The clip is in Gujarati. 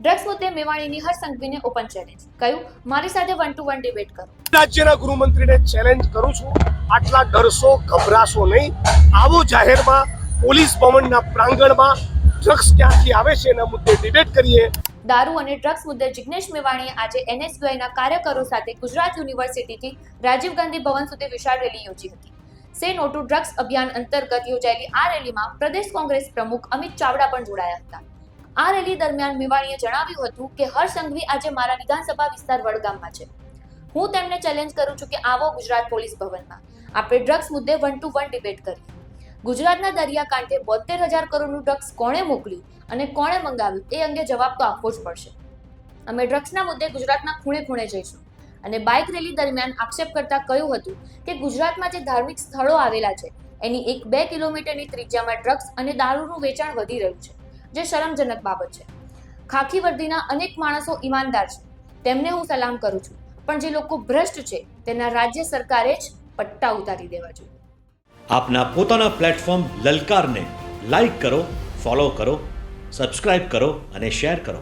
ડ્રગ્સ મુદ્દે મેવાણીની હર સંઘવીને ઓપન ચેલેન્જ કહ્યું મારી સાથે વન ટુ વન ડિબેટ કરો. રાજ્યના ગૃહમંત્રીને ચેલેન્જ કરું છું. આટલા ડરશો ગભરાશો નહીં. આવો જાહેરમાં પોલીસ ભવનના પ્રાંગણમાં ડ્રગ્સ ક્યાંથી આવે છે એના મુદ્દે ડિબેટ કરીએ. દારૂ અને ડ્રગ્સ મુદ્દે જિગ્નેશ મેવાણીએ આજે એનએસયુઆઈના કાર્યકરો સાથે ગુજરાત યુનિવર્સિટીથી રાજીવ ગાંધી ભવન સુધી વિશાળ રેલી યોજી હતી. સે નો ટુ ડ્રગ્સ અભિયાન અંતર્ગત યોજાયેલી આ રેલીમાં પ્રદેશ કોંગ્રેસ પ્રમુખ અમિત ચાવડા પણ જોડાયા હતા. આ રેલી દરમિયાન મેવાણીએ જણાવ્યું હતું કે હર સંઘવી આજે મારા વિધાનસભા વિસ્તાર વડગામમાં છે. હું તેમને ચેલેન્જ કરું છું કે આવો ગુજરાત પોલીસ ભવનમાં. આપણે ડ્રગ્સ મુદ્દે વન ટુ વન ડિબેટ કરીએ. ગુજરાતના દરિયાકાંઠે બોતેર હજાર કરોડનું ડ્રગ્સ કોણે મોકલ્યું અને કોણે મંગાવ્યું એ અંગે જવાબ તો આપવો જ પડશે. અમે ડ્રગ્સના મુદ્દે ગુજરાતના ખૂણે ખૂણે જઈશું. અને બાઇક રેલી દરમિયાન આક્ષેપ કરતા કહ્યું હતું કે ગુજરાતમાં જે ધાર્મિક સ્થળો આવેલા છે, એની એક બે કિલોમીટરની ત્રિજ્યામાં ડ્રગ્સ અને દારૂનું વેચાણ વધી રહ્યું છે. જે શરમજનક બાબત છે. ખાખી વર્દીના અનેક માણસો ઈમાનદાર છે. તેમને હું સલામ કરું છું, પણ જે લોકો ભ્રષ્ટ છે, તેના રાજ્ય સરકારે જ પટ્ટા ઉતારી દેવા જોઈએ. આપના પોતાના પ્લેટફોર્મ લલકારને લાઈક કરો ફોલો કરો સબસ્ક્રાઇબ કરો અને શેર કરો.